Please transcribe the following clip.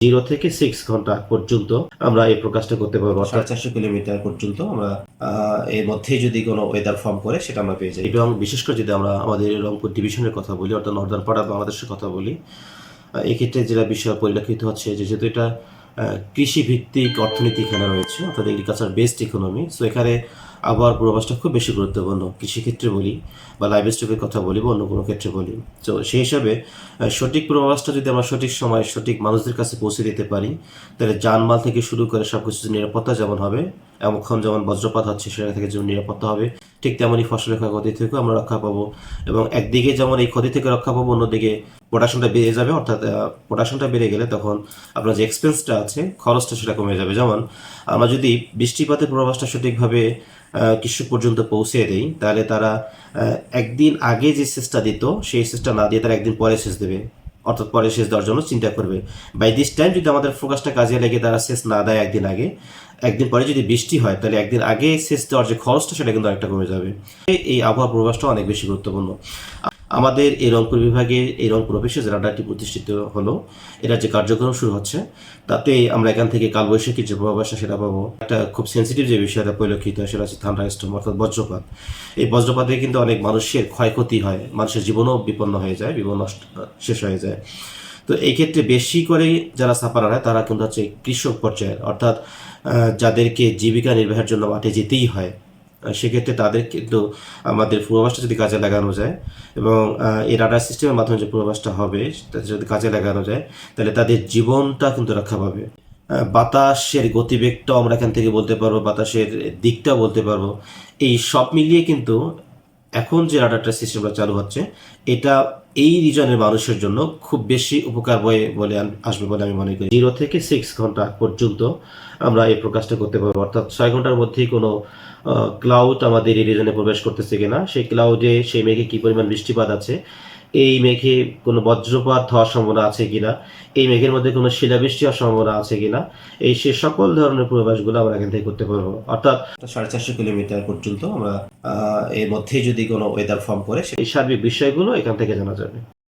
Zero থেকে six ঘণ্টা পর্যন্ত আমরা এই প্রকাশটা করতে পারব সাড়ে চারশো কিলোমিটার পর্যন্ত আমরা এর মধ্যেই যদি কোনো ওয়েদার ফর্ম করে সেটা আমরা পেয়ে যাই। এবং বিশেষ করে যদি আমরা আমাদের রংপুর ডিভিশনের কথা বলি অর্থাৎ নর্দার্ন পাড়া বাংলাদেশের কথা বলি এক্ষেত্রে যেটা বিষয় পরিলক্ষিত হচ্ছে যে যেহেতু এটা কৃষিভিত্তিক অর্থনীতি এখানে রয়েছে অর্থাৎ এগ্রিকালচার বেসড ইকোনমি সো এখানে আবহাওয়ার পূর্বাভাসটা খুব বেশি গুরুত্বপূর্ণ। কৃষিক্ষেত্রে বলি বা লাইভ স্টকের কথা বলি বা অন্য কোনো ক্ষেত্রে বলি। তো সেই হিসাবে সঠিক পূর্বাভাসটা যদি আমরা সঠিক সময় সঠিক মানুষদের কাছে পৌঁছে দিতে পারি, তাহলে যানমাল থেকে শুরু করে সব কিছু নিরাপত্তা যেমন হবে এমন যেমন বজ্রপাত হচ্ছে সেটা থেকে যেমন নিরাপত্তা হবে, ঠিক তেমনই ফসলের ক্ষয়ক্ষতি থেকেও আমরা রক্ষা পাবো। এবং একদিকে যেমন এই ক্ষতি থেকে রক্ষা পাবো, অন্যদিকে প্রোডাকশনটা বেড়ে যাবে, অর্থাৎ প্রোডাকশনটা বেড়ে গেলে তখন আপনার যে এক্সপেন্সটা আছে, খরচটা সেটা কমে যাবে। যেমন আমরা যদি বৃষ্টিপাতের পূর্বাভাসটা সঠিকভাবে কৃষক পর্যন্ত পৌঁছে দেই, তাহলে তারা একদিন আগে যে সেচটা দিত, সেই সেচটা না দিয়ে তারা একদিন পরে সেচ দেবে। অর্থাৎ পরে শেষ দেওয়ার জন্য চিন্তা করবে। বাই দিস টাইম যদি আমাদের ফোকাসটা কাজে লেগে তারা শেষ না দেয় একদিন আগে, একদিন পরে যদি বৃষ্টি হয়, তাহলে একদিন আগে শেষ দেওয়ার যে খরচটা সেটা কিন্তু অনেকটা কমে যাবে। এই আবহাওয়া প্রভাবটা অনেক বেশি গুরুত্বপূর্ণ। আমাদের এই রংপুর বিভাগে, এই রংপুর অফিসে যে রাডারটি প্রতিষ্ঠিত হলো এটা যে কার্যক্রম শুরু হচ্ছে। তাতে আমরা এখান থেকে কালবৈশাখীর যে প্রভাবাসা সেটা পাবো। একটা খুব সেন্সিটিভ যে বিষয়টা পরিলক্ষিত হয় সেটা হচ্ছে থান্ডার স্টর্ম অর্থাৎ বজ্রপাত। এই বজ্রপাতে কিন্তু অনেক মানুষের ক্ষয়ক্ষতি হয়। মানুষের জীবনও বিপন্ন হয়ে যায়, জীবন নষ্ট, শেষ হয়ে যায়। তো এই ক্ষেত্রে বেশি করে যারা সাফার হয়, তারা কিন্তু হচ্ছে কৃষক পর্যায়ের। অর্থাৎ যাদেরকে জীবিকা নির্বাহের জন্য মাঠে যেতেই হয় সেক্ষেত্রে তাদের কিন্তু আমাদের পূর্বাভাসটা যদি কাজে লাগানো যায় এবং এই রাডার সিস্টেমের মাধ্যমে যে পূর্বাভাসটা হবে তাদের যদি কাজে লাগানো যায়, তাহলে তাদের জীবনটা কিন্তু রক্ষা পাবে। বাতাসের গতিবেগটাও আমরা এখান থেকে বলতে পারব, বাতাসের দিকটাও বলতে পারব। এই সব মিলিয়ে কিন্তু এখন যে রাডারটা সিস্টেমটা চালু হচ্ছে, এটা এই রিজনের মানুষের জন্য খুব বেশি উপকার বয়ে বলে আসবে বলে আমি মনে করি। জিরো থেকে সিক্স ঘণ্টা পর্যন্ত আমরা এই প্রকাশটা করতে পারব। অর্থাৎ ছয় ঘণ্টার মধ্যেই কোনো ক্লাউড আমাদের এই রিজনে প্রবেশ করতেছে কিনা সেই ক্লাউডে সেই মেঘে কি পরিমাণ বৃষ্টিপাত আছে এই মেঘে কোনো বজ্রপাত হওয়ার সম্ভাবনা আছে কিনা এই মেঘের মধ্যে কোনো শিলাবৃষ্টি হওয়ার সম্ভাবনা আছে কিনা এই সে সকল ধরনের পূর্বাভাসগুলো আমরা এখান থেকে করতে পারব। অর্থাৎ সাড়ে চারশো কিলোমিটার পর্যন্ত আমরা এর মধ্যেই যদি কোনো ওয়েদার ফর্ম করে সেই সার্বিক বিষয়গুলো এখান থেকে জানা যাবে